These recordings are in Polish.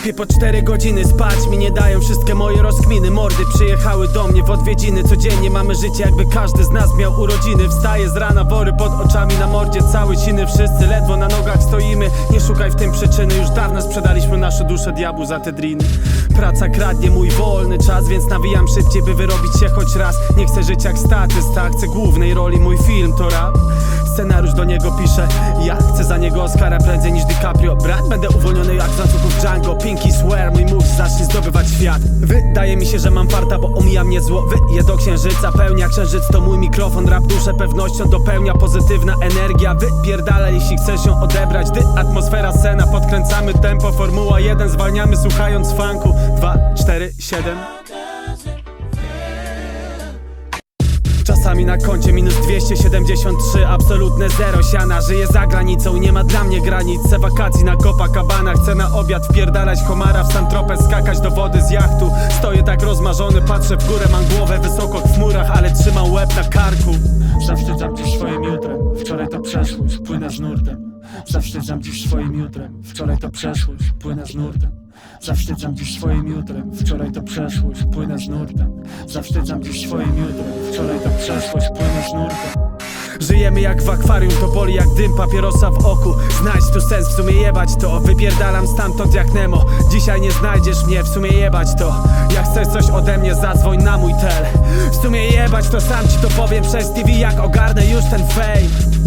Śpię po 4 godziny, spać. Mi nie dają wszystkie moje rozkminy. Mordy przyjechały do mnie w odwiedziny. Codziennie mamy życie jakby każdy z nas miał urodziny. Wstaję z rana, wory pod oczami na mordzie. Cały siny, wszyscy ledwo na nogach stoimy. Nie szukaj w tym przyczyny, już dawno sprzedaliśmy nasze dusze diabłu za te driny. Praca kradnie mój wolny czas, więc nawijam szybciej by wyrobić się choć raz. Nie chcę żyć jak statysta, chcę głównej roli, mój film to rap Scenariusz do niego piszę. Ja chcę za niego Oscara prędzej niż DiCaprio. Brat, będę uwolniony jak z łańcuchów Django. Pinky swear, mój mózg zacznie zdobywać świat. Wydaje mi się, że mam farta, bo omija mnie zło. Wyje do księżyca, pełnia księżyc to mój mikrofon. Rap duszę pewnością dopełnia pozytywna energia. Wypierdala jeśli chcesz ją odebrać. Gdy atmosfera scena, podkręcamy tempo. Formuła 1, zwalniamy słuchając funku. 2, 4, 7 Czasami na koncie minus 273 Absolutne zero. Siana Żyję za granicą nie ma dla mnie granic. Chcę wakacji na Copacabana Chcę na obiad wpierdalać. Komara w Santropę Skakać do wody z jachtu. Stoję tak rozmarzony, patrzę w górę Mam głowę wysoko w chmurach Ale trzymam łeb na karku. Zawstydzam dziś swoim jutrem Wczoraj to przeszłość, płynę z nurtem. Zawstydzam dziś swoim jutrem Wczoraj to przeszłość, płynę z nurtem Zawstydzam dziś swoim jutrem. Wczoraj to przeszłość, płynę z nurtem. Zawstydzam dziś swoim jutrem. Wczoraj to przeszłość, płynę z nurtem. Żyjemy jak w akwarium, to boli jak dym papierosa w oku. Znajdź tu sens, w sumie jebać to. Wypierdalam stamtąd jak Nemo. Dzisiaj nie znajdziesz mnie, w sumie jebać to. Jak chcesz coś ode mnie, zadzwoń na mój tel W sumie jebać to sam ci to powiem. Przez TV Jak ogarnę już ten fame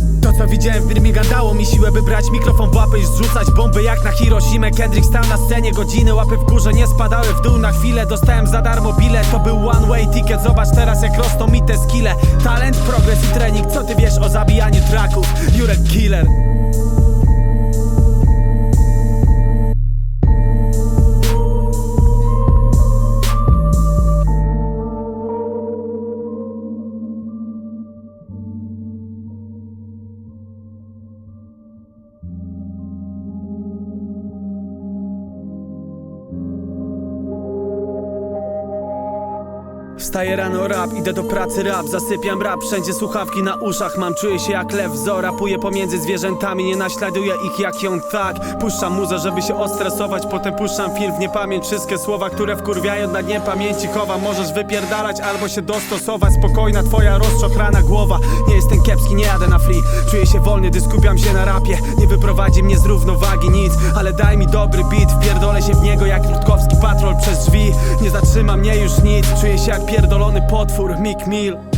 widziałem w Birmingham dało mi siłę by brać mikrofon w łapy i zrzucać bomby jak na Hiroshima. Kendrick stał na scenie godziny, łapy w górze nie spadały w dół. Na chwilę Dostałem za darmo bilet, to był one way ticket. Zobacz teraz jak rosną mi te skille. Talent, progres i trening, co ty wiesz o zabijaniu traków? Jurek Killer Wstaję rano rap, idę do pracy rap Zasypiam rap, wszędzie słuchawki na uszach Mam, czuję się jak lew, zo Rapuję pomiędzy zwierzętami, nie naśladuję ich jak ją tak. Puszczam muzę, żeby się ostresować Potem puszczam film w niepamięć Wszystkie słowa, które wkurwiają na dnie pamięci chowam Możesz wypierdalać albo się dostosować Spokojna twoja rozczochrana głowa. Nie jestem kiepski, nie jadę na free Czuję się wolny, gdy skupiam się na rapie. Nie wyprowadzi mnie z równowagi nic Ale daj mi dobry beat, wpierdolę się w niego jak Rutkowski patrol przez drzwi. Nie zatrzyma mnie już nic, czuję się jak pierdolony potwór Mick Mill